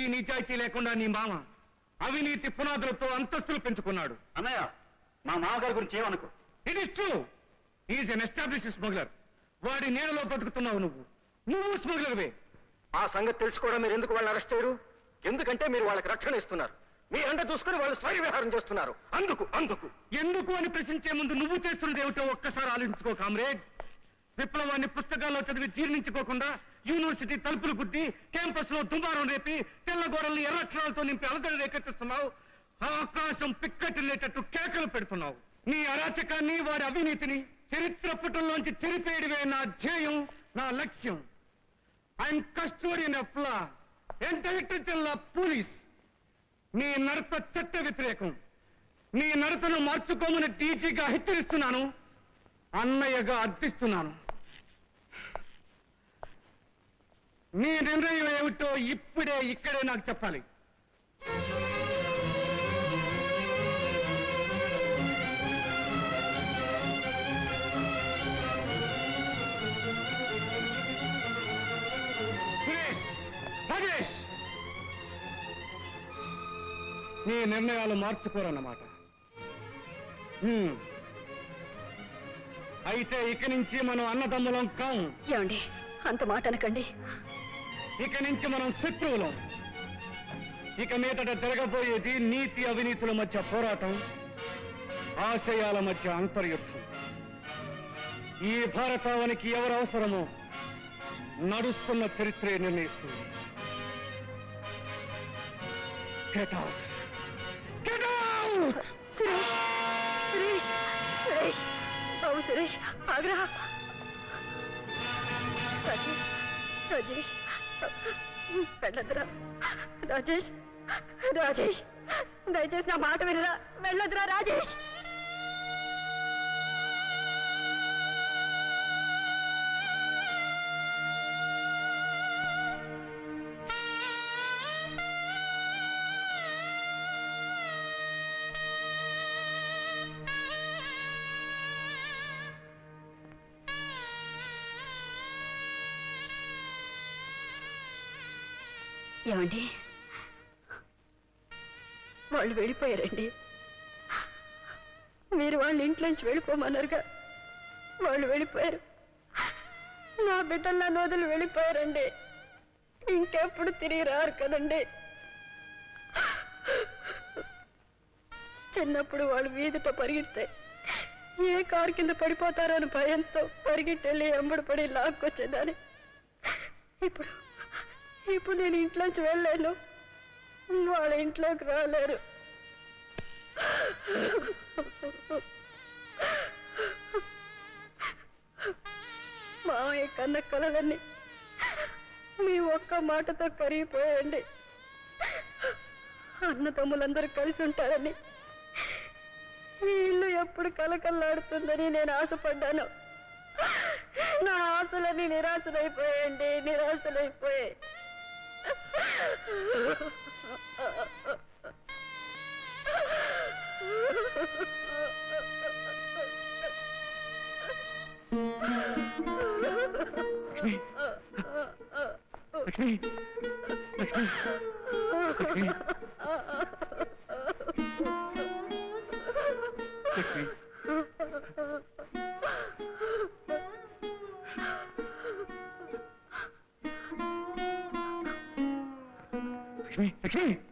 ఈ నిజాయితీ లేకుండా నీ మామ అవినీతి పునాదులతో అంతస్తులు పెంచుకున్నాడు. అన్నయ్య మా మామగారి గురించి ఏమనుకో? It is true is an establish smuggler వాడి నీడలో బతుకుతున్నావు నువ్వు. నువ్వు స్మగ్లర్వే. ఆ సంగతి తెలుసుకోవడం మీరు ఎందుకు వాళ్ళని అరెస్ట్ చేయరు? ఎందుకంటే మీరు వాళ్ళకి రక్షణ ఇస్తున్నారు. మీ అండ చూసుకుని వాళ్ళు స్వైర విహారం చేస్తున్నారు. అందుకు అందుకు. ఎందుకు అని ప్రశ్నించే ముందు నువ్వు చేస్తున్నది ఏమిటో ఒక్కసారి ఆలోచించుకో కామ్రేడ్. విప్లవాన్ని పుస్తకాల్లో చదివి జీర్ణించుకోకుండా యూనివర్సిటీ తలుపులు గుద్ది క్యాంపస్లో దుమారం రేపి తెల్లగోడల్ని ఎర్రక్షరాలతో నింపి అలతడి రేకెత్తిస్తున్నావు. ఆకాశం పిక్కటిల్లేటట్టు కేకలు పెడుతున్నావు. నీ అరాచకాన్ని వారి అవినీతిని చరిత్ర పుటంలోంచి చెరిపేయడమే నా ధ్యేయం నా లక్ష్యం. I'm custodian of law intellectual law police నీ నడత చట్ట వ్యతిరేకం. నీ నడతను మార్చుకోమని డీజీగా హెచ్చరిస్తున్నాను. అన్నయ్యగా అర్థిస్తున్నాను. నీ నిర్ణయం ఏమిటో ఇప్పుడే ఇక్కడే నాకు చెప్పాలి. రాజేష్! నీ నిర్ణయాలు మార్చుకోరన్నమాట. అయితే ఇక నుంచి మనం అన్నదమ్ములం కాం. ఏమండి అంత మాట అనకండి. ఇక నుంచి మనం శత్రువులం. ఇక మీదట జరగబోయేది నీతి అవినీతుల మధ్య పోరాటం ఆశయాల మధ్య అంతర్యుద్ధం. ఈ భారతావనికి ఎవరు అవసరమో నడుస్తున్న చరిత్రే నిర్ణయిస్తుంది. Get out! Get out! Suresh Suresh Suresh. బాబు సురేష్ రాజేష్ రాజేష్. వెళ్ళదురా రాజేష్ రాజేష్ దయచేసి నా మాట వినరా. వెళ్ళదురా రాజేష్. ఏమండి? వాళ్ళు వెళ్ళిపోయారండి. మీరు వాళ్ళ ఇంట్లోంచి వెళ్ళిపోమన్నారుగా. వాళ్ళు వెళ్ళిపోయారు. నా బిడ్డలు నా నోదులు వెళ్ళిపోయారండి. ఇంకెప్పుడు తిరిగి రారు కదండి. చిన్నప్పుడు వాళ్ళు వీధితో పరిగెడితే ఏ కారు కింద పడిపోతారో అని భయంతో పరిగెట్టెళ్ళి ఎంబడి పడి లాక్కొచ్చేదాన్ని. ఇప్పుడు ఇప్పుడు నేను ఇంట్లోంచి చూడలేను వాళ్ళ ఇంట్లోకి రాలేరు. మామయ్య కన్న కలలన్నీ మీ ఒక్క మాటతో కరిగిపోయండి అన్నతమ్ములందరూ కలిసి ఉంటారని. ఈ ఇల్లు ఎప్పుడు కలకల్లాడుతుందని నేను ఆశపడ్డాను. నా ఆశలని నిరాశలైపోయాయండి నిరాశలైపోయాయి. లక్ష్మి లక్ష్మి లక్ష్మి లక్ష్మి లక్ష్మి ലക്ഷ്മി ലക്ഷ്മി